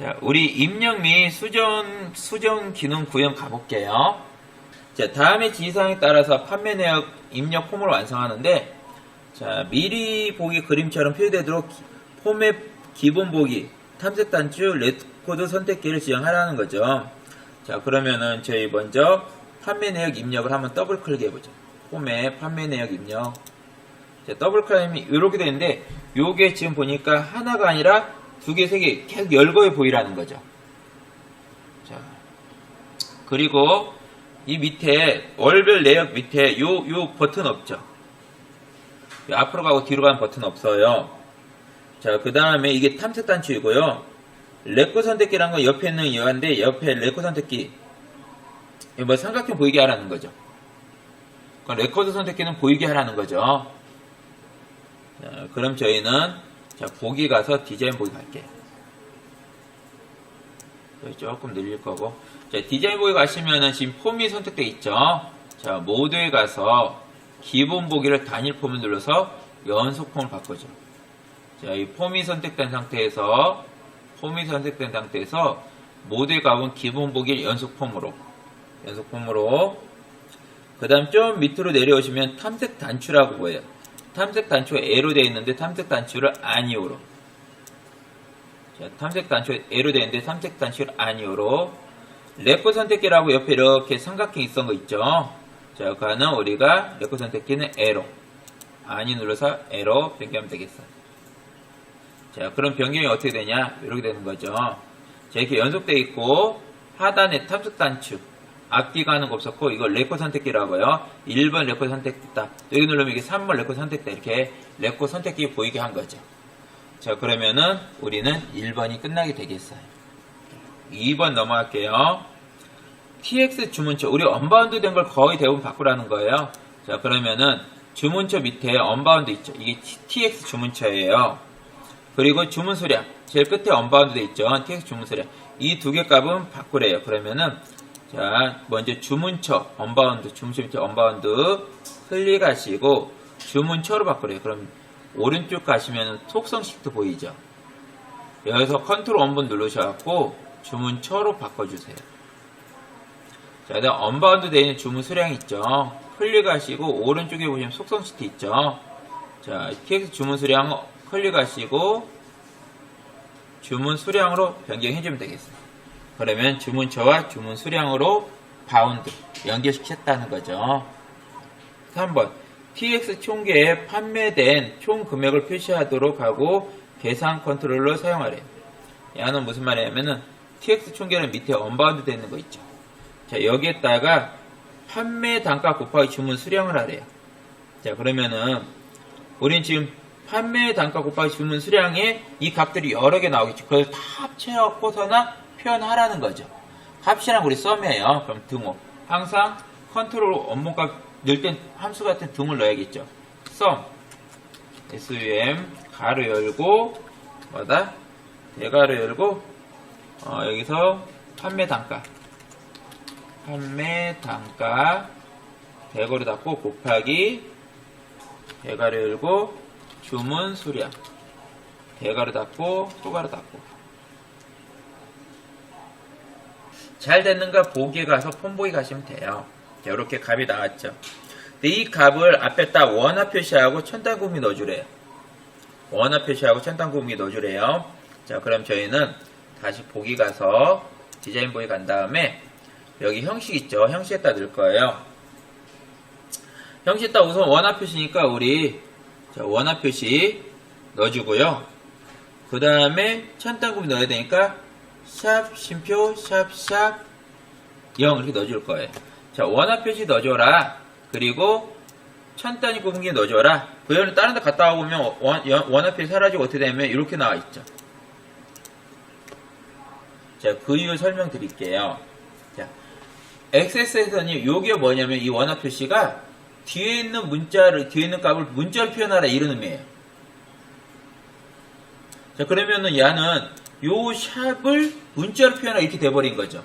자, 우리 입력 및 수정, 수정 기능 구현 가볼게요. 자, 다음의 지시사항에 따라서 판매 내역 입력 폼을 완성하는데, 자, 미리 보기 그림처럼 표시되도록 기- 폼의 기본 보기, 탐색 단추, 레코드 선택기를 지정하라는 거죠. 자, 그러면은 저희 먼저 판매 내역 입력을 한번 더블 클릭 해보죠. 폼에 판매 내역 입력. 자, 더블 클릭하면 이렇게 되는데, 요게 지금 보니까 하나가 아니라 두 개, 세 개 계속 열거해 보이라는 거죠. 자, 그리고 이 밑에 월별 내역 밑에 요, 요 버튼 없죠. 요 앞으로 가고 뒤로 가는 버튼 없어요. 자, 그 다음에 이게 탐색 단추이고요. 레코 선택기란 건 옆에 있는 여한데 옆에 레코 선택기 뭐 삼각형 보이게 하라는 거죠. 그럼 레코드 선택기는 보이게 하라는 거죠. 자, 그럼 저희는 자, 보기 가서 디자인 보기 갈게요. 조금 늘릴 거고. 자, 디자인 보기 가시면은 지금 폼이 선택돼 있죠? 자, 모드에 가서 기본 보기를 단일 폼을 눌러서 연속 폼을 바꾸죠. 자, 이 폼이 선택된 상태에서, 폼이 선택된 상태에서 모드에 가본 기본 보기를 연속 폼으로, 연속 폼으로, 그 다음 좀 밑으로 내려오시면 탐색 단추라고 보여요. 탐색 단추가 A로 되어 있는데 탐색 단추를 아니오로. 자, 탐색 단추가 A로 되어 있는데 탐색 단추를 아니오로. 레코 선택기라고 옆에 이렇게 삼각형 있던 거 있죠? 자, 그거는 우리가 레코 선택기는 A로. 아니 눌러서 A로 변경하면 되겠어요. 자, 그럼 변경이 어떻게 되냐? 이렇게 되는 거죠. 자, 이렇게 연속되어 있고, 하단에 탐색 단추. 앞뒤가 하는 거 없었고, 이거 레코 선택기라고요. 1번 레코 선택됐다. 여기 누르면 이게 3번 레코 선택됐다. 이렇게 레코 선택기 보이게 한 거죠. 자, 그러면은 우리는 1번이 끝나게 되겠어요. 2번 넘어갈게요. TX 주문처. 우리 언바운드 된 걸 거의 대부분 바꾸라는 거예요. 자, 그러면은 주문처 밑에 언바운드 있죠. 이게 TX 주문처예요. 그리고 주문 수량. 제일 끝에 언바운드 돼 있죠. TX 주문 수량. 이 두 개 값은 바꾸래요. 그러면은 자, 먼저 주문처, 언바운드, 주문처 밑에 언바운드 클릭하시고 주문처로 바꾸래요. 그럼 오른쪽 가시면 속성 시트 보이죠? 여기서 컨트롤 원본 누르셔갖고 주문처로 바꿔주세요. 자, 그다음 언바운드 되어 있는 주문 수량 있죠? 클릭하시고 오른쪽에 보시면 속성 시트 있죠? 자, TX 주문 수량 클릭하시고 주문 수량으로 변경해주면 되겠어요. 그러면 주문처와 주문 수량으로 바운드 연결시켰다는 거죠. 3번 TX 총계에 판매된 총 금액을 표시하도록 하고 계산 컨트롤러 사용하래요. 야는 무슨 말이냐면은 TX 총계는 밑에 언바운드 되는 거 있죠. 자 여기에다가 판매 단가 곱하기 주문 수량을 하래요. 자 그러면은 우린 지금 판매 단가 곱하기 주문 수량에 이 값들이 여러 개 나오겠죠. 그걸 다 합쳐갖고서나 표현하라는 거죠. 값이랑 우리 썸이에요. 그럼 등호. 항상 컨트롤 원본값 넣을 땐 함수 같은 등을 넣어야겠죠. 썸. sum 가로 열고 뭐다? 대가로 열고 어, 여기서 판매 단가. 판매 단가 대가로 닫고 곱하기 대가로 열고 주문 수량 대가로 닫고 또가로 닫고 잘 됐는가 보기에 가서 폰보기 가시면 돼요. 자, 이렇게 값이 나왔죠. 근데 이 값을 앞에 딱 원화 표시하고 천단 구미 넣어주래요. 원화 표시하고 천단 구미 넣어주래요. 자, 그럼 저희는 다시 보기 가서 디자인 보기 간 다음에 여기 형식 있죠? 형식에다 넣을 거예요. 형식에다 우선 원화 표시니까 우리 자, 원화 표시 넣어주고요. 그 다음에 천단 구미 넣어야 되니까 샵 심표 샵샵 0 이렇게 넣어줄 거예요. 자 원화 표시 넣어줘라. 그리고 천 단위 구분기 넣어줘라. 그거는 다른 데 갔다 와보면 원, 연- 원화 표시 사라지고 어떻게 되면 이렇게 나와 있죠. 자, 그 이유 설명드릴게요. 자, XS에서는 요게 뭐냐면 이 원화 표시가 뒤에 있는 문자를, 뒤에 있는 값을 문자로 표현하라 이런 의미예요. 자, 그러면은 얘는 요 샵을 문자로 표현하라 이렇게 돼버린 거죠.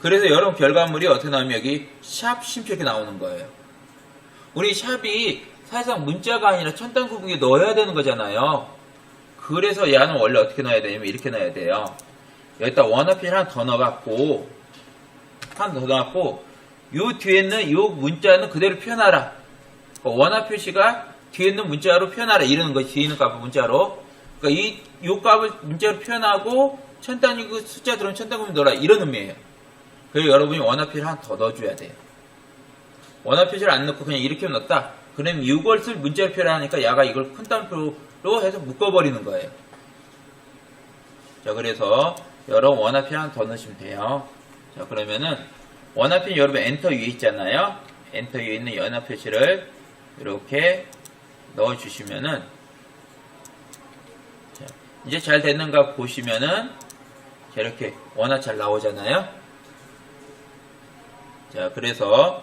그래서 여러분 결과물이 어떻게 나오면 여기 샵 심표 이렇게 나오는 거예요. 우리 샵이 사실상 문자가 아니라 천단 구분기에 넣어야 되는 거잖아요. 그래서 야는 원래 어떻게 넣어야 되냐면 이렇게 넣어야 돼요. 여기다 원어필 하나 더 넣어갖고 하나 더 넣어갖고 요 뒤에 있는 요 문자는 그대로 표현하라. 원화 표시가 뒤에 있는 문자로 표현하라 이러는 거지 뒤에 있는 값을 문자로. 그러니까 이 요 값을 문자로 표현하고 천 단위 그 숫자 들어오면 천 단위 넣어라 이런 의미예요. 그래서 여러분이 원화 표시 하나 더 넣어줘야 돼요. 원화 표시를 안 넣고 그냥 이렇게 넣었다. 그럼 이것을 문자로 표현하니까 야가 이걸 큰 단표로 해서 묶어버리는 거예요. 자, 그래서 여러 원화표 하나 더 넣으시면 돼요. 자, 그러면은 원화표 여러분 엔터 위에 있잖아요. 엔터 위에 있는 연화 표시를 이렇게 넣어주시면은 자, 이제 잘 됐는가 보시면은 자, 이렇게 원화 잘 나오잖아요. 자, 그래서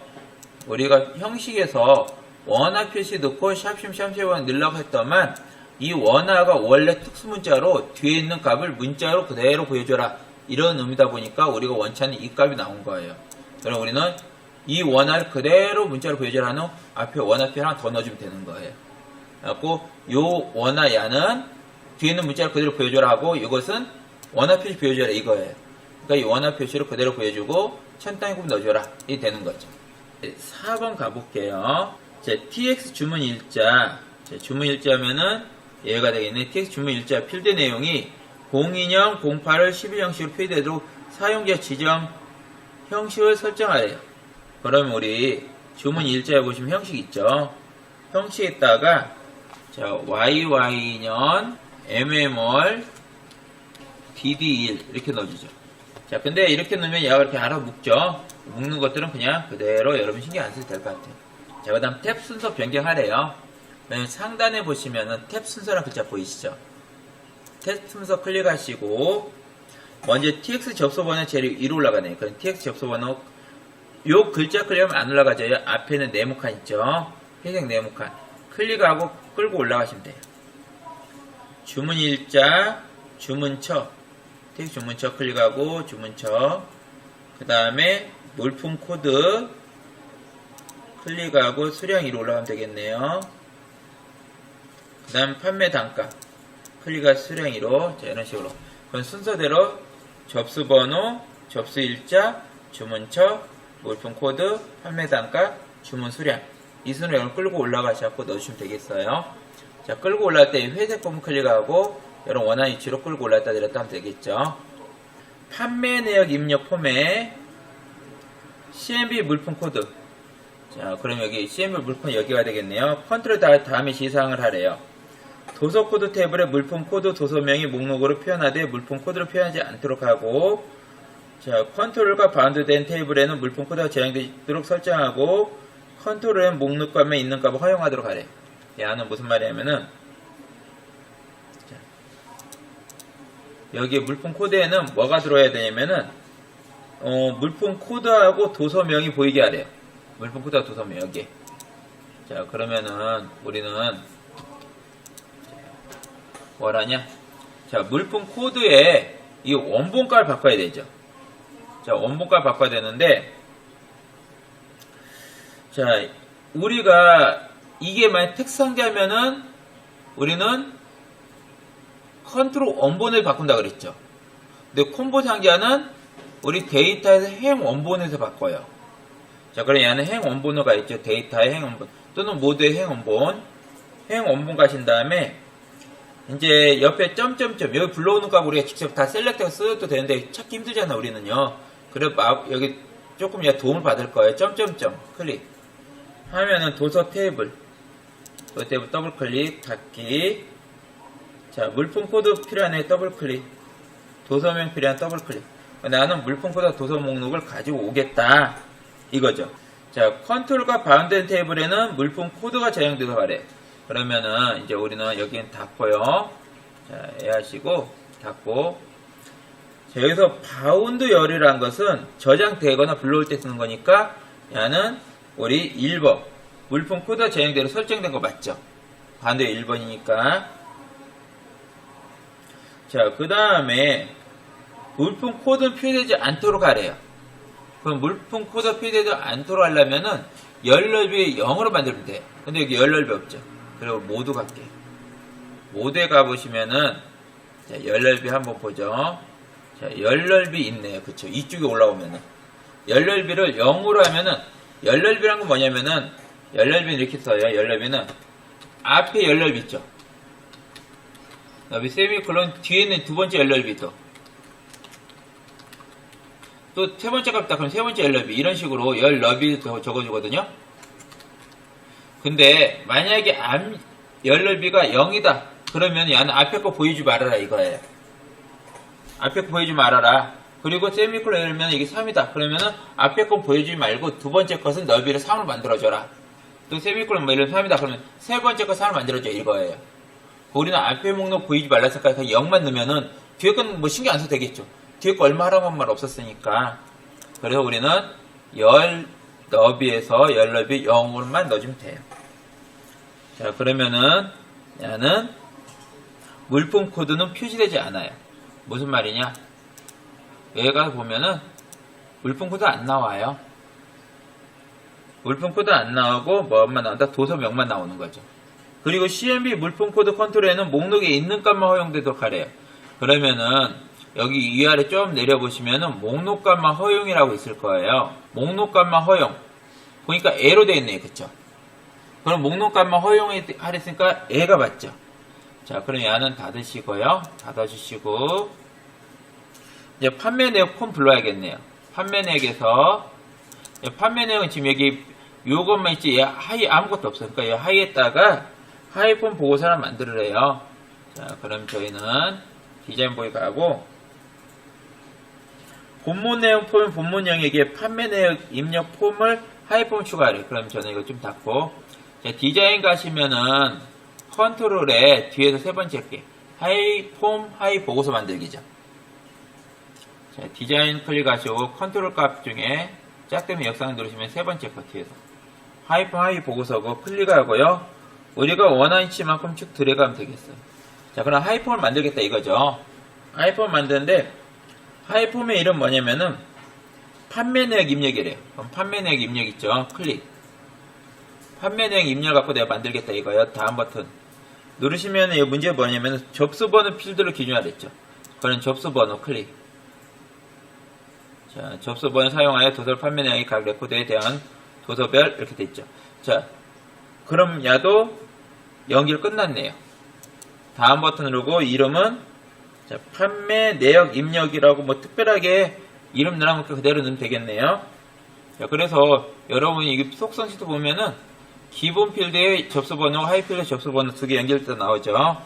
우리가 형식에서 원화 표시 넣고 샵심 샵심원 넣으려고 했더만 이 원화가 원래 특수문자로 뒤에 있는 값을 문자로 그대로 보여줘라 이런 의미다 보니까 우리가 원치는 이 값이 나온 거예요. 그럼 우리는 이 원화를 그대로 문자로 보여줘라 하는 앞에 원화 표 하나 더 넣어주면 되는 거예요. 그래갖고 요 원화 야는 뒤에 있는 문자를 그대로 보여줘라 하고 이것은 원화 표시 보여줘라 이거예요. 그러니까 이 원화 표시를 그대로 보여주고 천 단위 곱 넣어줘라 이 되는 거죠. 4번 가볼게요. 자, TX 주문 일자. 자, 주문 일자면은 얘가 되겠네. TX 주문 일자 필드 내용이 02년 08을 11 형식으로 표기되도록 사용자 지정 형식을 설정하래요. 그러면 우리 주문 일자에 보시면 형식 있죠. 형식에다가 자, YY년 MM월 DD1 이렇게 넣어주죠. 자, 근데 이렇게 넣으면 얘가 이렇게 알아 묶죠. 묶는 것들은 그냥 그대로 여러분 신경 안 써도 될 것 같아요. 자, 그 다음 탭 순서 변경하래요. 상단에 보시면은 탭 순서라는 글자 보이시죠? 탭 순서 클릭하시고, 먼저 TX 접속번호 제일 위로 올라가네요. 그럼 TX 접속번호, 요 글자 클릭하면 안 올라가죠. 앞에는 네모칸 있죠? 회색 네모칸. 클릭하고 끌고 올라가시면 돼요. 주문 일자, 주문처. TX 주문처 클릭하고, 주문처. 그 다음에 물품 코드 클릭하고 수량 위로 올라가면 되겠네요. 그 다음 판매 단가 클릭하고 수량 위로 자, 이런 식으로 그건 순서대로 접수 번호, 접수 일자, 주문처, 물품 코드, 판매 단가, 주문 수량 이 순으로 끌고 올라가셔서 넣어주시면 되겠어요. 자 끌고 올라갈 때 회색 부분 클릭하고 여러분 원하는 위치로 끌고 올랐다 내렸다 하면 되겠죠. 판매 내역 입력 폼에 CMB 물품 코드. 자, 그럼 여기 CMB 물품 여기가 되겠네요. 컨트롤 다, 다음에 시상을 하래요. 도서 코드 탭에 물품 코드 도서명이 목록으로 표현하되 물품 코드로 표현하지 않도록 하고, 자, 컨트롤과 바운드된 테이블에는 물품 코드가 저장되도록 설정하고, 컨트롤은 목록감에 있는 값을 허용하도록 하래. 얘는 무슨 말이냐면은, 자, 여기 물품 코드에는 뭐가 들어야 되냐면은, 어, 물품 코드하고 도서명이 보이게 하래요. 물품 코드하고 도서명 여기. 자 그러면은 우리는 뭐라냐? 자 물품 코드에 이 원본가를 바꿔야 되죠. 자 원본가 바꿔야 되는데 자 우리가 이게 만약 특성자면은 우리는 컨트롤 원본을 바꾼다 그랬죠. 근데 콤보 상자는 우리 데이터에서 행 원본에서 바꿔요. 자, 그럼 얘는 행 원본어가 있죠. 데이터의 행 원본. 또는 모드의 행 원본. 행 원본 가신 다음에, 이제 옆에 점점점, 여기 불러오는 값 우리가 직접 다 셀렉트해서 써도 되는데 찾기 힘들잖아, 우리는요. 그래, 여기 조금 얘 도움을 받을 거예요. 점점점, 클릭. 하면은 도서 테이블. 테이블 더블 클릭, 닫기. 자, 물품 코드 필요하네, 더블 클릭. 도서명 필요한 더블 클릭. 나는 물품보다 도서 목록을 가지고 오겠다. 이거죠. 자, 컨트롤과 바운드 테이블에는 물품 코드가 저장되도록 하래. 그러면은 이제 우리는 여기는 닫고요. 자, 애 하시고 닫고. 자, 여기서 바운드 열이라는 것은 저장되거나 불러올 때 쓰는 거니까 얘는 우리 1번 물품 코드가 저장대로 설정된 거 맞죠? 바운드 1번이니까. 자, 그 다음에 물품 코드는 표시되지 않도록 하래요. 그럼 물품 코드 표시되지 않도록 하려면은 열 넓이 0으로 만들면 돼. 근데 여기 열 넓이 없죠. 그리고 모두 갈게. 모드에 가보시면은, 자, 열 넓이 한번 보죠. 자, 열 넓이 있네요. 그쵸. 이쪽에 올라오면은. 열 넓이를 0으로 하면은, 열 넓이란 건 뭐냐면은, 열넓이는 이렇게 써요. 열넓이는 앞에 열넓이 있죠. 그다음에 세미콜론 뒤에는 두 번째 열넓이 또. 또세 번째 값다 그럼 세 번째 열넓이 이런 식으로 열넓이 적어주거든요. 근데 만약에 암 열넓이가 0이다 그러면 얘는 앞에 거 보이지 말아라 이거예요. 앞에 거 보이지 말아라. 그리고 세미콜론 열면 이게 3이다. 그러면은 앞에 거 보여주지 말고 두 번째 것은 넓이를 3으로 만들어줘라. 또 세미콜론 뭐 이런 3이다. 그러면 세 번째 거 3을 만들어줘 이거예요. 우리는 앞에 목록 보이지 말라서까지 0만 넣으면은 뒤에 건 뭐 신경 안 써도 되겠죠. 뒤에 거 얼마 하라고 한 말 없었으니까. 그래서 우리는 열 너비에서 열 너비 0으로만 넣어주면 돼요. 자, 그러면은 얘는 물품 코드는 표시되지 않아요. 무슨 말이냐? 여기 가서 보면은 물품 코드 안 나와요. 물품 코드 안 나오고 뭐만 나온다? 도서명만 나오는 거죠. 그리고 CMB 물품 코드 컨트롤에는 목록에 있는 값만 허용되도록 하래요. 그러면은 여기 위아래 좀 내려보시면은 목록 값만 허용이라고 있을 거예요. 목록 값만 허용. 보니까 A로 되어 있네요. 그쵸? 그럼 목록 값만 허용하랬으니까 A가 맞죠? 자, 그럼 얘는 닫으시고요. 닫아주시고 이제 판매 내역 폼 불러야겠네요. 판매 내역에서 판매 내역은 지금 여기 요것만 있지 얘 하이 아무것도 없어요. 그러니까 얘 하이에다가 하이폰 보고서를 만들으래요. 자, 그럼 저희는 디자인 보이 가고 본문 내용 폼 본문 영역에 판매 내역 입력 폼을 하이폼 추가하래. 그럼 저는 이거 좀 닫고 자, 디자인 가시면은 컨트롤에 뒤에서 세 번째 게 하이폼 하이 보고서 만들기죠. 자, 디자인 클릭하시고 컨트롤 값 중에 짝대미 역상 누르시면 세 번째 거 뒤에서 하이폼 하이 보고서고 클릭하고요. 우리가 원하는 치만큼 쭉 들어가면 되겠어요. 자, 그럼 하이폼을 만들겠다 이거죠. 하이폼 만드는데 하이폼의 이름 뭐냐면은 판매 내역 입력이래요. 그럼 판매 내역 입력 있죠. 클릭. 판매 내역 입력 갖고 내가 만들겠다 이거예요. 다음 버튼. 누르시면 이 문제가 뭐냐면 접수 번호 필드를 기준화됐죠. 그런 접수 번호 클릭. 자, 접수 번호 사용하여 도서 판매 내역의 각 레코드에 대한 도서별 이렇게 돼 있죠. 자, 그럼 야도 연결 끝났네요. 다음 버튼 누르고 이름은 자, 판매 내역 입력이라고 뭐 특별하게 이름 넣으면 그대로 넣으면 되겠네요. 자, 그래서 여러분이 이게 속성 시트 보면은 기본 필드에 접수 번호, 하이 필드 접수 번호 두 개 연결돼 나오죠.